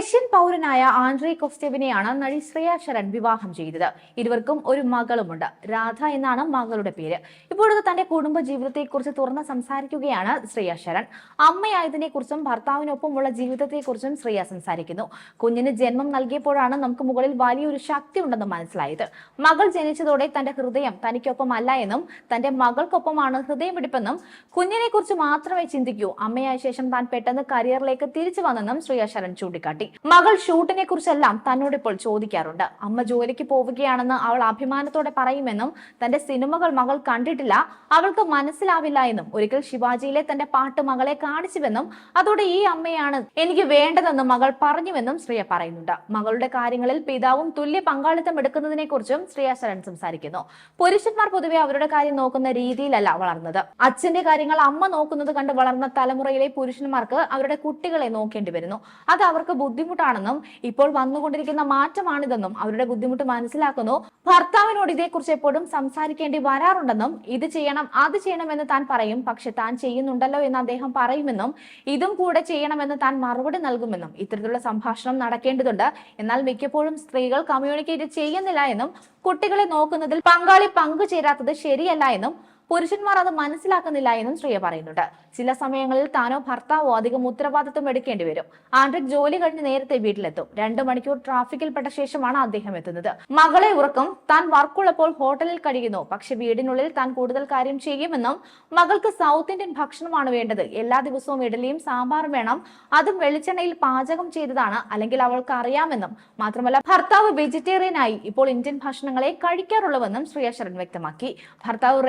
Russian പൗരനായ Andre കൊസ്റ്റെവിനെയാണ് നടി ശ്രേയ ശരൺ വിവാഹം ചെയ്തത്. ഇരുവർക്കും ഒരു മകളുമുണ്ട്. രാധ എന്നാണ് മകളുടെ പേര്. ഇപ്പോഴത്തെ തന്റെ കുടുംബ ജീവിതത്തെക്കുറിച്ച് തുറന്ന് സംസാരിക്കുകയാണ് ശ്രേയ ശരൺ. അമ്മയായതിനെക്കുറിച്ചും ഭർത്താവിനൊപ്പമുള്ള ജീവിതത്തെക്കുറിച്ചും ശ്രേയ സംസാരിക്കുന്നു. കുഞ്ഞിന് ജന്മം നൽകിയപ്പോഴാണ് നമുക്ക് മുകളിൽ വലിയൊരു ശക്തി ഉണ്ടെന്ന് മനസ്സിലായത്. മകൾ ജനിച്ചതോടെ തന്റെ ഹൃദയം തനിക്കൊപ്പമല്ല എന്നും തന്റെ മകൾക്കൊപ്പമാണ് ഹൃദയമിടിപ്പെന്നും കുഞ്ഞിനെ കുറിച്ച് മാത്രമേ ചിന്തിക്കൂ. അമ്മയായ ശേഷം താൻ പെട്ടെന്ന് കരിയറിലേക്ക് തിരിച്ചു വന്നെന്നും ശ്രേയ ശരൺ ചൂണ്ടിക്കാട്ടി. മകൾ ഷൂട്ടിനെ കുറിച്ചെല്ലാം തന്നോട് ഇപ്പോൾ ചോദിക്കാറുണ്ട്. അമ്മ ജോലിക്ക് പോവുകയാണെന്ന് അവൾ അഭിമാനത്തോടെ പറയുമെന്നും തന്റെ സിനിമകൾ മകൾ കണ്ടിട്ടില്ല അവൾക്ക് മനസ്സിലാവില്ല എന്നും ഒരിക്കൽ ശിവാജിയിലെ തന്റെ പാട്ട് മകളെ കാണിച്ചുവെന്നും അതോടെ ഈ അമ്മയാണ് എനിക്ക് വേണ്ടതെന്നും മകൾ പറഞ്ഞുവെന്നും ശ്രീയ പറയുന്നുണ്ട്. മകളുടെ കാര്യങ്ങളിൽ പിതാവും തുല്യ പങ്കാളിത്തം എടുക്കുന്നതിനെ കുറിച്ചും ശ്രീയ ശരൺ സംസാരിക്കുന്നു. പുരുഷന്മാർ പൊതുവെ അവരുടെ കാര്യം നോക്കുന്ന രീതിയിലല്ല വളർന്നത്. അച്ഛന്റെ കാര്യങ്ങൾ അമ്മ നോക്കുന്നത് കണ്ട് വളർന്ന തലമുറയിലെ പുരുഷന്മാർക്ക് അവരുടെ കുട്ടികളെ നോക്കേണ്ടി വരുന്നു. അത് അവർക്ക് ബുദ്ധിമുട്ടാണെന്നും ഇപ്പോൾ വന്നുകൊണ്ടിരിക്കുന്ന മാറ്റമാണിതെന്നും അവരുടെ ബുദ്ധിമുട്ട് മനസ്സിലാക്കുന്നു. ഭർത്താവിനോട് ഇതേക്കുറിച്ച് എപ്പോഴും സംസാരിക്കേണ്ടി വരാറുണ്ടെന്നും ഇത് ചെയ്യണം അത് ചെയ്യണമെന്ന് താൻ പറയും. പക്ഷെ താൻ ചെയ്യുന്നുണ്ടല്ലോ എന്ന് അദ്ദേഹം പറയുമെന്നും ഇതും കൂടെ ചെയ്യണമെന്ന് താൻ മറുപടി നൽകുമെന്നും ഇത്തരത്തിലുള്ള സംഭാഷണം നടക്കേണ്ടതുണ്ട്. എന്നാൽ മിക്കപ്പോഴും സ്ത്രീകൾ കമ്മ്യൂണിക്കേറ്റ് ചെയ്യുന്നില്ല എന്നും കുട്ടികളെ നോക്കുന്നതിൽ പങ്കാളി പങ്കുചേരാത്തത് ശരിയല്ല എന്നും പുരുഷന്മാർ അത് മനസ്സിലാക്കുന്നില്ല എന്നും ശ്രീയ പറയുന്നുണ്ട്. ചില സമയങ്ങളിൽ താനോ ഭർത്താവോ അധികം ഉത്തരവാദിത്വം എടുക്കേണ്ടി വരും. ആൻഡ്രിക് ജോലി കഴിഞ്ഞ് നേരത്തെ വീട്ടിലെത്തും. രണ്ടു മണിക്കൂർ ട്രാഫിക്കിൽപ്പെട്ട ശേഷമാണ് അദ്ദേഹം എത്തുന്നത്. മകളെ ഉറക്കും താൻ വർക്കുള്ളപ്പോൾ ഹോട്ടലിൽ കഴിയുന്നു. പക്ഷെ വീടിനുള്ളിൽ താൻ കൂടുതൽ കാര്യം ചെയ്യുമെന്നും മകൾക്ക് സൗത്ത് ഇന്ത്യൻ ഭക്ഷണമാണ് വേണ്ടത്. എല്ലാ ദിവസവും ഇഡലിയും സാമ്പാറും വേണം. അതും വെളിച്ചെണ്ണയിൽ പാചകം ചെയ്തതാണ്. അല്ലെങ്കിൽ അവൾക്ക് അറിയാമെന്നും. മാത്രമല്ല ഭർത്താവ് വെജിറ്റേറിയൻ ആയി. ഇപ്പോൾ ഇന്ത്യൻ ഭക്ഷണങ്ങളെ കഴിക്കാറുള്ളൂവെന്നും ശ്രീയ വ്യക്തമാക്കി. ഭർത്താവ്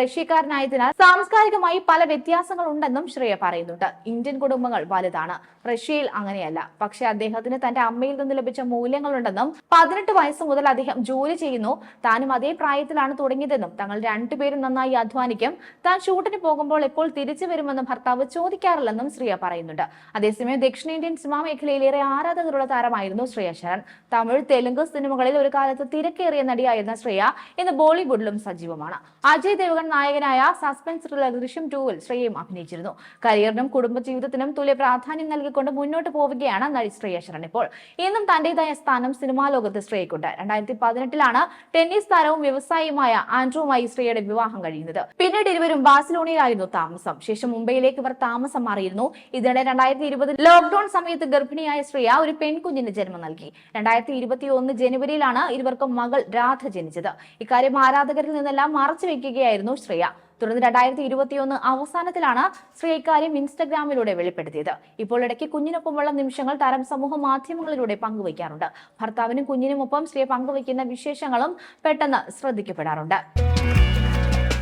റഷ്യക്കാരനായതിനാൽ സാംസ്കാരികമായി പല വ്യത്യാസങ്ങൾ ഉണ്ടെന്നും ശ്രേയ പറയുന്നുണ്ട്. ഇന്ത്യൻ കുടുംബങ്ങൾ വലുതാണ്. റഷ്യയിൽ അങ്ങനെയല്ല. പക്ഷേ അദ്ദേഹത്തിന് തന്റെ അമ്മയിൽ നിന്ന് ലഭിച്ച മൂല്യങ്ങളുണ്ടെന്നും പതിനെട്ട് വയസ്സ് മുതൽ അദ്ദേഹം ജോലി ചെയ്യുന്നു. താനും അതേ പ്രായത്തിലാണ് തുടങ്ങിയതെന്നും തങ്ങൾ രണ്ടുപേരും നന്നായി അധ്വാനിക്കും. താൻ ഷൂട്ടിന് പോകുമ്പോൾ എപ്പോൾ തിരിച്ചു വരുമെന്നും ഭർത്താവ് ചോദിക്കാറില്ലെന്നും ശ്രീയ പറയുന്നുണ്ട്. അതേസമയം ദക്ഷിണേന്ത്യൻ സിനിമാ മേഖലയിലേറെ ആരാധകരുള്ള താരമായിരുന്നു ശ്രേയ ശരൺ. തമിഴ് തെലുങ്ക് സിനിമകളിൽ ഒരു കാലത്ത് തിരക്കേറിയ നടിയായിരുന്ന ശ്രേയ ഇന്ന് ബോളിവുഡിലും സജീവമാണ്. അജയ് ദേവഗൺ നായകനായ സസ്പെൻസ് ത്രില്ലർ ദൃശ്യം ടൂവിൽ ശ്രേയയും അഭിനയിച്ചിരുന്നു. കരിയറിനും കുടുംബജീവിതത്തിനും തുല്യ പ്രാധാന്യം നൽകിക്കൊണ്ട് മുന്നോട്ട് പോവുകയാണ് നടി ശ്രേയ ശരൺ ഇപ്പോൾ. ഇന്നും തന്റേതായ സ്ഥാനം സിനിമാ ലോകത്ത് ശ്രേയക്കുണ്ട് രണ്ടായിരത്തി പതിനെട്ടിലാണ് ടെന്നീസ് താരവും വ്യവസായിയുമായ ആൻഡ്രുവുമായി ശ്രേയയുടെ വിവാഹം കഴിയുന്നത്. പിന്നീട് ഇരുവരും ബാഴ്സലോണയിലായിരുന്നു താമസം. ശേഷം മുംബൈയിലേക്ക് ഇവർ താമസം മാറിയിരുന്നു. ഇതിനിടെ രണ്ടായിരത്തി ഇരുപത് ലോക്ഡൌൺ സമയത്ത് ഗർഭിണിയായ ശ്രേയ ഒരു പെൺകുഞ്ഞിന് ജന്മം നൽകി. രണ്ടായിരത്തി ഇരുപത്തി ഒന്ന് ജനുവരിയിലാണ് ഇരുവർക്കും മകൾ രാധ ജനിച്ചത്. ഇക്കാര്യം ആരാധകരിൽ നിന്നെല്ലാം മറച്ചു വെക്കുകയായിരുന്നു ശ്രേയ. തുടർന്ന് രണ്ടായിരത്തി ഇരുപത്തിയൊന്ന് അവസാനത്തിലാണ് ശ്രീ ഇക്കാര്യം ഇൻസ്റ്റഗ്രാമിലൂടെ വെളിപ്പെടുത്തിയത്. ഇപ്പോൾ ഇടയ്ക്ക് കുഞ്ഞിനൊപ്പമുള്ള നിമിഷങ്ങൾ താരം സമൂഹ മാധ്യമങ്ങളിലൂടെ പങ്കുവയ്ക്കാറുണ്ട്. ഭർത്താവിനും കുഞ്ഞിനുമൊപ്പം ശ്രീ പങ്കുവയ്ക്കുന്ന വിശേഷങ്ങളും പെട്ടെന്ന് ശ്രദ്ധിക്കപ്പെടാറുണ്ട്.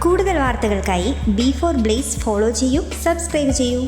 കൂടുതൽ വാർത്തകൾക്കായി ബി ഫോർ ബ്ലേസ് ഫോളോ ചെയ്യൂ സബ്സ്ക്രൈബ് ചെയ്യൂ.